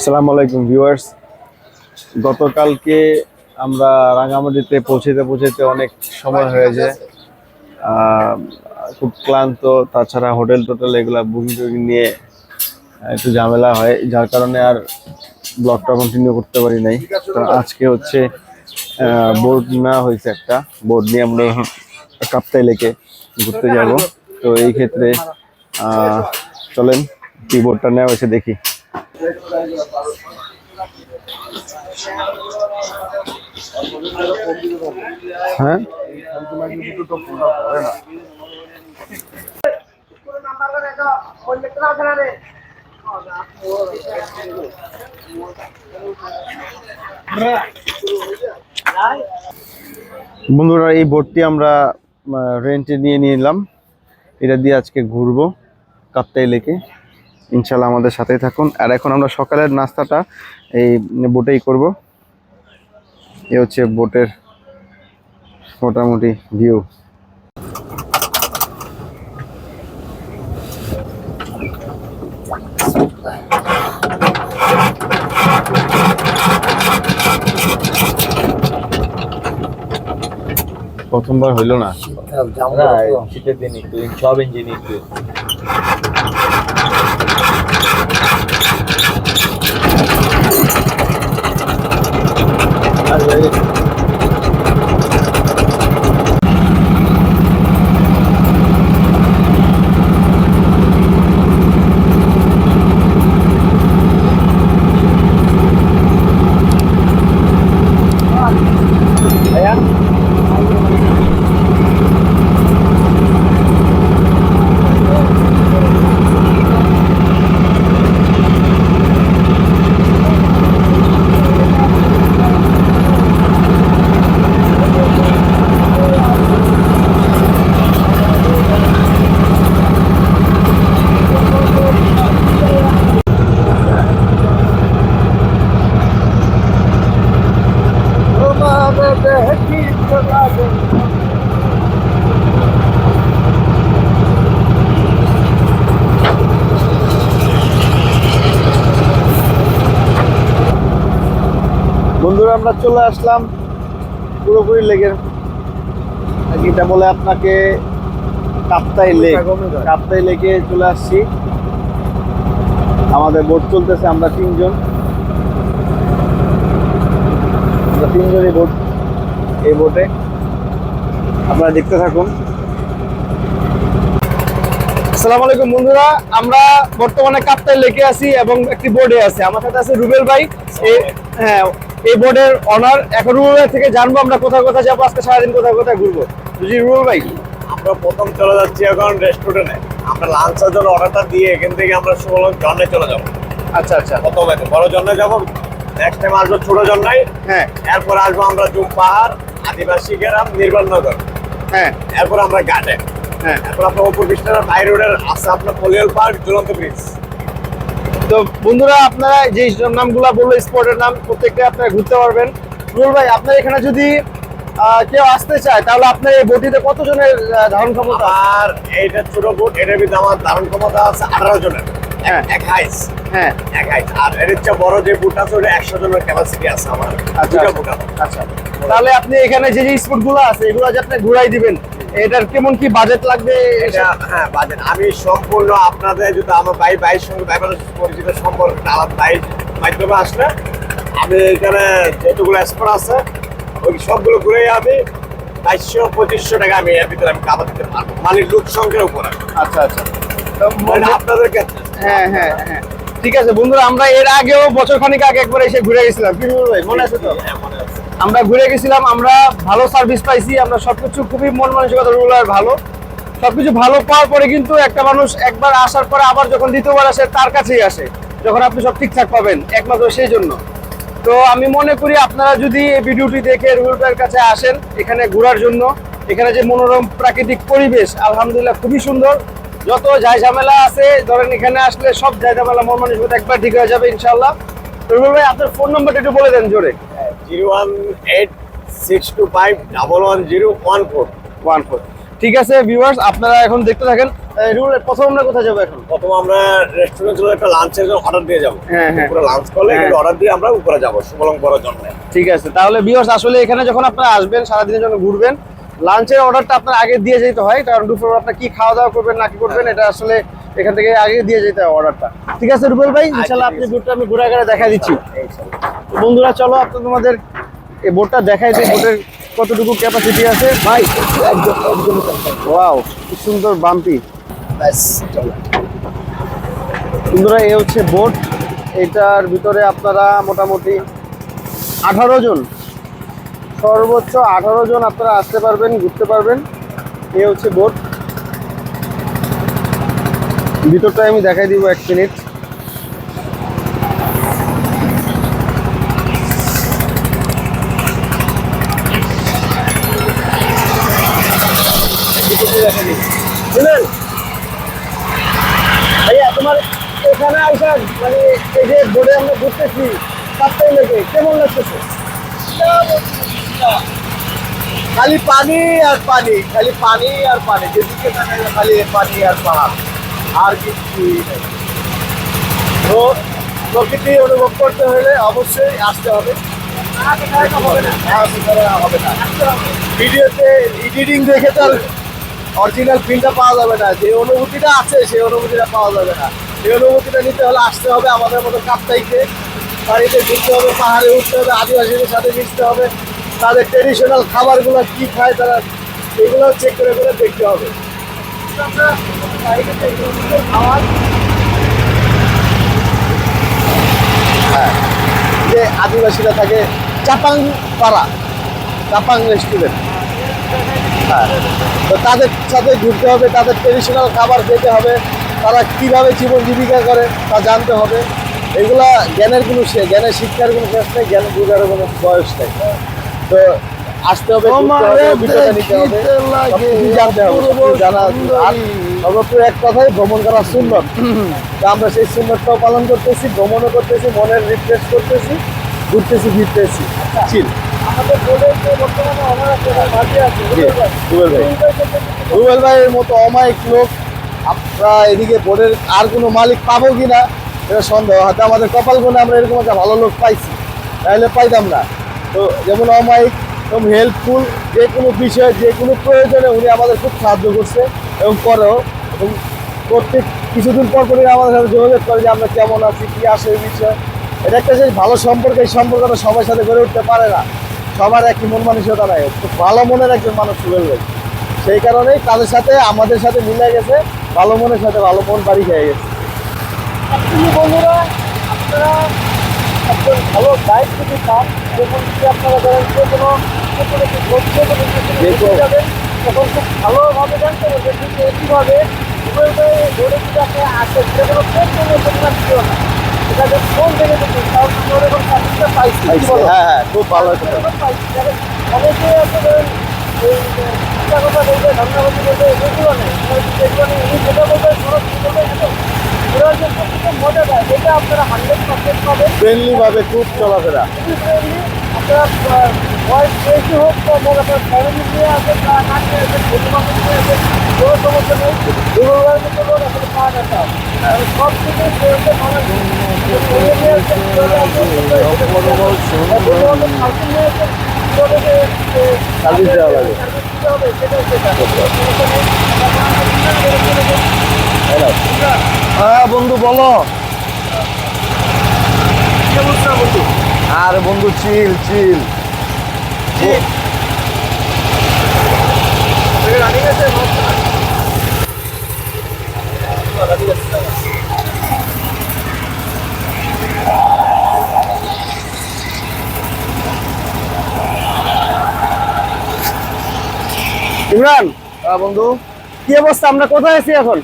আসসালামু আলাইকুম ভিউয়ার্স। গতকালকে আমরা রাঙামাটিতে পৌঁছেতে পৌঁছতে অনেক সময় হয়েছে। খুব ক্লান্ত, তাছাড়া হোটেল টোটেল এগুলা বুকিং টুকিং নিয়ে একটু ঝামেলা হয়। যার কারণে আর ব্লগটা কন্টিনিউ করতে পারি নাই। তো আজকে হচ্ছে বোর্ড নেওয়া হয়েছে একটা। বোর্ড নিয়ে আমরা কাপ্তাই লেকে ঘুরতে যাব। তো এই ক্ষেত্রে চলেন কি বোর্ডটা নেওয়া হয়েছে দেখি। হ্যাঁ? বন্ধুরা এই বোটটি আমরা রেন্টে নিয়ে নিলাম এটা দিয়ে আজকে ঘুরবো কাপ্তাই লেকে। ইনশাল্লাহ আমাদের সাথেই থাকুন। আর এখন আমরা সকালের নাস্তাটা এই বোটেই করব। এ হচ্ছে বোটের মোটামুটি ভিউ। প্রথমবার হইল না? শীতের দিন একটু সব ইঞ্জিন একটু। বন্ধুরা আমরা চলে আসলাম পুরোপুরি লেকের এটা বলে আপনাকে কাপ্তাই লেক। কাপ্তাই লেকে চলে আসছি। আমাদের বোট চলতেছে আমরা তিনজন। আমরা তিনজনই বোট এই বোটে আপনারা দেখতে থাকুন। আসসালামু আলাইকুম বন্ধুরা আমরা বর্তমানে কাপ্তাই লেকে আছি এবং একটি বোর্ডে আছি। আমার সাথে আছে রুবেল ভাই। হ্যাঁ এই বোর্ডের অনার এখন রুবেল ভাই থেকে জানব আমরা কোথায় কোথায় যাব আজকে সারাদিন কোথায় কোথায় ঘুরবো। জি রুবেল ভাই? আমরা প্রথম চলে যাচ্ছি এখন রেস্টুরেন্টে আমরা লাঞ্চের জন্য অর্ডারটা দিয়ে এখান থেকে আমরা সুবলন জন্মে চলে যাব। আচ্ছা আচ্ছা। প্রথমে বড় জন্মে যাব নেক্সট টাইম আসব ছোট জন্মাই হ্যাঁ। এরপর আসব আমরা জুম পাহাড় আদিবাসী গ্রাম নির্বাণনগর হ্যাঁ। এরপর আমরা ঘাটে হ্যাঁ। এরপর আপনার উপর বিষ্ণার হাই রোডের আছে আপনার পলিয়াল পার্ক ঝুলন্ত ব্রিজ তো বন্ধুরা আপনারা যে নামগুলো বলল স্পটের নাম প্রত্যেকটা আপনারা ঘুরতে পারবেন। রুবেল ভাই আপনার এখানে যদি কেউ আসতে চায় তাহলে আপনার এই বটিতে কতজনের ধারণ ক্ষমতা আর এইটা ছোট বোট এটার ভিতরে আমার ধারণ ক্ষমতা আছে আঠারো জনের। হ্যাঁ। এক হাইস হ্যাঁ। এক হাইস আর এর চেয়ে বড় যে বুট আছে ওটা একশো জনের ক্যাপাসিটি আছে আমার। আচ্ছা আচ্ছা। তাহলে আপনি এখানে যে যে স্পটগুলো আছে এগুলো যে আপনি ঘুরাই দিবেন এটার কেমন কি বাজেট লাগবে? এটা হ্যাঁ বাজেট আমি সম্পূর্ণ আপনাদের যদি আমার ভাই ভাইয়ের সঙ্গে ভাই পরিচিত সম্পর্ক আলাদা ভাই মাধ্যমে আসলে আমি এখানে যেটুকুলো স্পট আছে ওই সবগুলো ঘুরে আমি বাইশশো পঁচিশশো টাকা আমি এর ভিতরে আমি কাবার দিতে পারব। মানে লোক সংখ্যার উপর আচ্ছা আচ্ছা। তো মানে আপনাদের ক্ষেত্রে। হ্যাঁ হ্যাঁ হ্যাঁ। ঠিক আছে বন্ধুরা আমরা এর আগেও বছর খানিক আগে একবার এসে ঘুরে গেছিলাম। ভাই? মনে আছে তো? হ্যাঁ। আমরা ঘুরে গেছিলাম, আমরা ভালো সার্ভিস পাইছি, আমরা সবকিছু খুবই মন মানসিকতা রুলার ভালো। সবকিছু ভালো পাওয়ার পরে কিন্তু একটা মানুষ একবার আসার পরে আবার যখন দ্বিতীয়বার আসে, তার কাছেই আসে, যখন আপনি সব ঠিকঠাক পাবেন, একমাত্র সেই জন্য। তো আমি মনে করি আপনারা যদি এই ভিডিওটি দেখে রুলটার কাছে আসেন, এখানে ঘোরার জন্য, এখানে যে মনোরম প্রাকৃতিক পরিবেশ, আলহামদুলিল্লাহ খুবই সুন্দর। যত যাই ঝামেলা আছে, ধরেন এখানে আসলে সব যাই ঝামেলা, মন মানসিকতা একবার ঠিক হয়ে যাবে ইনশাল্লাহ তো রুবেল ভাই, আপনার ফোন নাম্বারটা একটু বলে দেন জোরে। Zero one eight six two five double one zero one four. One four. ঠিক আছে ভিউয়ার্স আপনারা এখন দেখতে থাকেন। রুল প্রথম আমরা কোথায় যাব এখন? প্রথম আমরা রেস্টুরেন্ট চলে একটা লাঞ্চের অর্ডার দিয়ে যাব। হ্যাঁ, হ্যাঁ। উপরে লাঞ্চ করলে হ্যাঁ। অর্ডার দিয়ে আমরা উপরে যাব সুমলং করার জন্য ঠিক আছে তাহলে ভিউয়ার্স আসলে এখানে যখন আপনারা আসবেন সারাদিনের জন্য ঘুরবেন লাঞ্চের অর্ডারটা আপনার আগে দিয়ে যেতে হয় কারণ দুপুর আপনার কি খাওয়া দাওয়া করবেন না কি করবেন এটা আসলে এখান থেকে আগে দিয়ে যেতে হয় অর্ডারটা ঠিক আছে রুবেল ভাই ইনশাল্লাহ আপনি বোটটা আমি ঘুরে দেখা দিচ্ছি। বন্ধুরা চলো আপনার তোমাদের এই বোটটা দেখাই দিই বোটের কতটুকু ক্যাপাসিটি আছে। ভাই ওয়াও কি সুন্দর বাম্পি বন্ধুরা এ হচ্ছে বোট এটার ভিতরে আপনারা মোটামুটি আঠারো জন সর্বোচ্চ আঠারো জন আপনারা আসতে পারবেন ঘুরতে পারবেন। এ হচ্ছে বোট ভিতরটা আমি দেখাই দিব এক মিনিট বুঝলেন? ভাইয়া তোমার এখানে আসা মানে এই যে বোর্ডে আমরা ঘুরতেছি সাতটাই লেগে কেমন লাগতেছে? খালি পানি আর পানি খালি পানি আর পানি। যেদিকে খালি পানি আর পাহাড়। আর কিছু তো প্রকৃতি অনুভব করতে হলে অবশ্যই আসতে হবে। হবে না। ভিডিওতে এডিটিং দেখে তো অরিজিনাল ফিলটা পাওয়া যাবে না। যে অনুভূতিটা আছে, সেই অনুভূতিটা পাওয়া যাবে না। সেই অনুভূতিটা নিতে হলে আসতে হবে আমাদের মতো কাপ্তাইকে। বাড়িতে ঘুরতে হবে, পাহাড়ে উঠতে হবে, আদিবাসীদের সাথে মিশতে হবে। তাদের ট্রেডিশনাল খাবারগুলো কী খায় তারা এগুলো চেক করে করে দেখতে হবে। হ্যাঁ। যে আদিবাসীরা থাকে চাপাং পাড়া চাপাং রেস্টুরেন্ট হ্যাঁ। তো তাদের সাথে ঘুরতে হবে তাদের ট্রেডিশনাল খাবার খেতে হবে তারা কীভাবে জীবন জীবিকা করে তা জানতে হবে। এগুলা জ্ঞানের কোনো সে জ্ঞানের শিক্ষার কোনো শেষ নেই জ্ঞান বোঝার কোনো বয়স নেই। তো আসতে হবে ঘুরতে অভিজ্ঞতা নিতে হবে জানতে হবে জানা আর সর্বত্র এক কথাই ভ্রমণ করা সুন্দর। তো আমরা সেই সুন্দরটাও পালন করতেছি ভ্রমণও করতেছি মনের রিফ্রেশ করতেছি ঘুরতেছি ফিরতেছি। চিল রুবেল ভাইয়ের মতো অমায়িক লোক, আমরা এদিকে বোর্ডের আর কোনো মালিক পাবো কিনা এটা সন্দেহ। হয়তো আমাদের কপাল আমরা এরকম একটা ভালো লোক পাইছি, তাহলে পাইতাম না। তো যেমন অমায়িক এবং হেল্পফুল যে কোনো বিষয়ে, যে কোনো প্রয়োজনে উনি আমাদের খুব সাহায্য করছে এবং করেও। এবং প্রত্যেক কিছুদিন পর পরই আমাদের সাথে যোগাযোগ করে যে আমরা কেমন আছি, কি আসে এই বিষয়ে। এটা একটা যে ভালো সম্পর্ক, এই সম্পর্কটা সবার সাথে গড়ে উঠতে পারে না। সবার একই মন মানসিকতা নাই খুব ভালো মনের একজন মানুষ সুবেল ভাই সেই কারণেই তাদের সাথে আমাদের সাথে মিলে গেছে ভালো মনের সাথে ভালো মন বাড়ি খেয়ে গেছে। বন্ধুরা আপনারা একজন ভালো গাইড যদি পান যেমন যদি আপনারা ধরেন যে কোনো তখন খুব ভালোভাবে জানতে হবে যে একইভাবে ধরে যদি আপনি আসেন যে কোনো ফোন কোনো পরিমাণ ছিল না। হ্যাঁ হ্যাঁ খুব ভালো অনেকে আছে এই কথা বলবে ধন্যবাদ বলবে এগুলো নেই এগুলো নেই উনি যেটা বলবে খরচ বলবে ওরা যে প্রত্যেকটা মজা দেয় এটা আপনারা হান্ড্রেড পার্সেন্ট পাবেন ফ্রেন্ডলি ভাবে খুব চলাফেরা। বন্ধু সব দেওয়া লাগে হ্যাঁ বন্ধু বলো আর বন্ধু চিল চিল ইমরান বন্ধু। কি অবস্থা? আমরা কোথায় আছি এখন?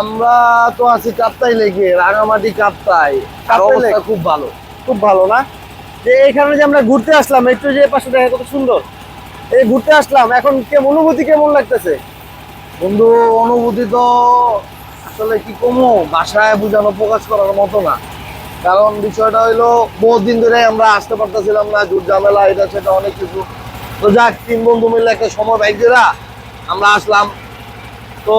আমরা তো আছি কাপ্তাই লেগে রাঙামাটি কাপ্তাই। অবস্থা খুব ভালো। খুব ভালো না? যে এখানে যে আমরা ঘুরতে আসলাম, একটু যে পাশে দেখা কত সুন্দর। এই ঘুরতে আসলাম, এখন কেমন অনুভূতি কেমন লাগতেছে? বন্ধু, অনুভূতি তো আসলে কি কমো? ভাষায় বোঝানো প্রকাশ করার মতো না। কারণ বিষয়টা হইল বহুত দিন ধরে আমরা আসতে পারতেছিলাম না জুট ঝামেলা, এটা সেটা অনেক কিছু। তো যাক, তিন বন্ধু মিলে একটা সময় বাইক দিলা আমরা আসলাম। তো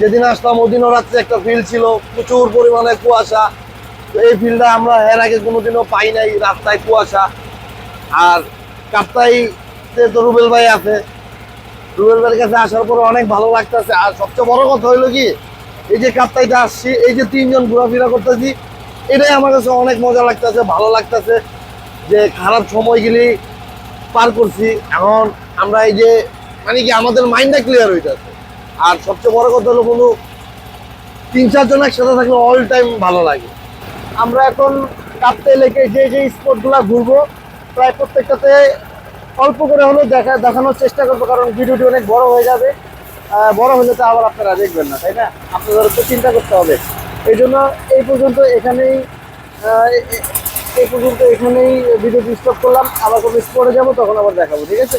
যেদিন আসলাম, ওদিনও রাত্রে একটা ফিল্ড ছিল। প্রচুর পরিমাণে কুয়াশা। এই ফিল্ডটা আমরা এর আগে কোনোদিনও পাই নাই, রাস্তায় কুয়াশা। আর কাপ্তাইতে তো রুবেল ভাই আছে। রুবেল ভাইয়ের কাছে আসার পরে অনেক ভালো লাগতেছে। আর সবচেয়ে বড় কথা হইল কি, এই যে কাপ্তাইতে আসছি, এই যে তিনজন ঘোরাফেরা করতেছি, এটাই আমার কাছে অনেক মজা লাগতেছে, ভালো লাগতেছে যে খারাপ সময়গুলি পার করছি। এখন আমরা এই যে মানে কি আমাদের মাইন্ডটা ক্লিয়ার হইতেছে। আর সবচেয়ে বড় কথা হলো কোনো তিন চারজন একসাথে থাকলে অল টাইম ভালো লাগে। আমরা এখন কাপ্তে লেগে যে যে স্পটগুলো ঘুরবো, প্রায় প্রত্যেকটাতে অল্প করে হলেও দেখা, দেখানোর চেষ্টা করব, কারণ ভিডিওটি অনেক বড় হয়ে যাবে। বড় হলে তো আবার আপনারা দেখবেন না, তাই না? আপনাদের তো চিন্তা করতে হবে। এই জন্য এই পর্যন্ত এখানেই এই পর্যন্ত এখানেই ভিডিও স্টপ করলাম। আবার কোনো স্পটে যাব, তখন আবার দেখাবো, ঠিক আছে?